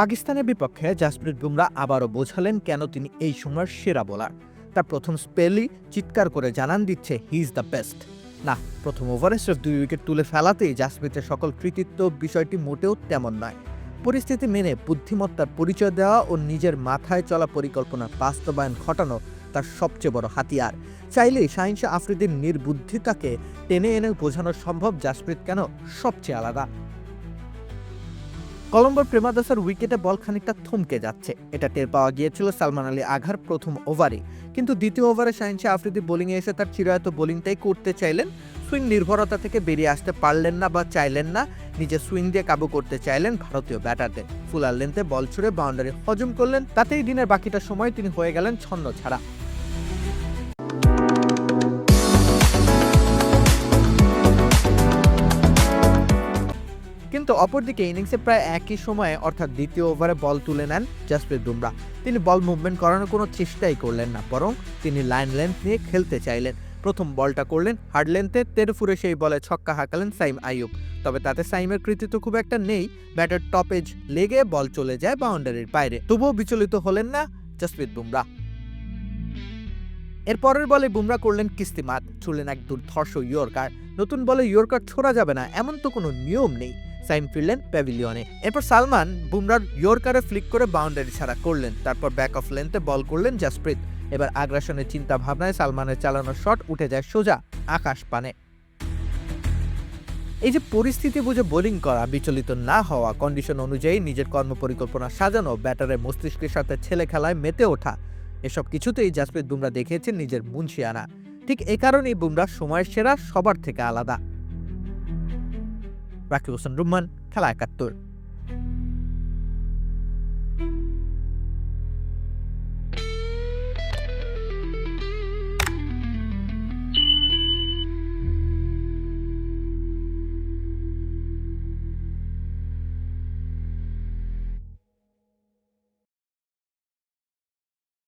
পাকিস্তানের বিপক্ষে জাসপ্রীত বুমরা আবারও বোঝালেন কেন তিনি এই সময়ের সেরা বোলার। তার প্রথম স্পেলই চিৎকার করে জানান দিচ্ছে হি ইজ দ্য বেস্ট না, প্রথম ওভারে স্রেফ দুই উইকেট তুলে ফেলাতেই জাসপ্রীতের সকল কৃতিত্ব বিষয়টি মোটেও তেমন নয়। পরিস্থিতি মেনে বুদ্ধিমত্তার পরিচয় দেওয়া ও নিজের মাথায় চলা পরিকল্পনার বাস্তবায়ন ঘটানো তার সবচেয়ে বড় হাতিয়ার। চাইলেই শাহিনশা আফ্রিদির নির্বুদ্ধিতাকে টেনে এনে বোঝানো সম্ভব জাসপ্রীত কেন সবচেয়ে আলাদা। কলম্বোর প্রেমাদাসার উইকেটে বল খানিকটা থমকে যাচ্ছে। এটা টের পাওয়া গিয়েছিল সালমান আলী আঘার প্রথম ওভারে। কিন্তু দ্বিতীয় ওভারে শাহিনশা আফ্রিদি বোলিংয়ে এসে তার চিরায়ত বোলিংটাই করতে চাইলেন। সুইং নির্ভরতা থেকে বেরিয়ে আসতে পারলেন না বা চাইলেন না, নিজের সুইং দিয়ে কাবু করতে চাইলেন ভারতীয় ব্যাটারদের। ফুলার লেন্থে বল ছুড়ে বাউন্ডারি হজম করলেন, তাতেই দিনের বাকিটা সময় তিনি হয়ে গেলেন ছন্ন ছাড়া। কিন্তু অপরদিকে ইনিংসে প্রায় একই সময়ে, অর্থাৎ দ্বিতীয় ওভারে বল তুলে নেন জাসপ্রীত বুমরা। তিনি বল মুভমেন্ট করানোর কোনো চেষ্টাই করলেন না, বরং তিনি লাইন লেন্থ নিয়ে খেলতে চাইলেন। প্রথম বলটা করলেন হার্ড লেন্থে তেরফুরে সেই বলে ছক্কা হাঁকালেন সাইম আইয়ুব। তবে তাতে সাইমের কৃতিত্ব খুব একটা নেই, ব্যাটার টপ এজ লেগে বল চলে যায় বাউন্ডারির বাইরে। তবুও বিচলিত হলেন না জাসপ্রীত বুমরা। এর পরের বলে বুমরা করলেন কিস্তিমাত ছুড়লেন এক দুর্ধর্ষ ইয়র্কার। নতুন বলে ইয়র্কার ছোড়া যাবে না, এমন তো কোনো নিয়ম নেই। সাইম ফিরলেন প্যাভিলিয়নে। এরপর সালমান বুমরার ইয়র্কারে ফ্লিক করে বাউন্ডারি ছাড়া করলেন, তারপর ব্যাক অফ লেন্থে বল করলেন জাসপ্রীত। এবার আগ্রাসনের চিন্তা ভাবনায় সালমানের চালানো শট উঠে যায় সোজা আকাশ পানে। এই যে পরিস্থিতি বুঝে বোলিং করা বিচলিত না হওয়া কন্ডিশন অনুযায়ী নিজের কর্মপরিকল্পনা সাজানো, ব্যাটারের মস্তিষ্কের সাথে ছেলে খেলায় মেতে ওঠা, এসব কিছুতেই জাসপ্রীত বুমরা দেখিয়েছেন নিজের মুন্সিয়ানা। ঠিক এ কারণেই বুমরা সময়ের সেরা সবার থেকে আলাদা। রাকিব হোসেন রুম্মান খেলা একাত্তর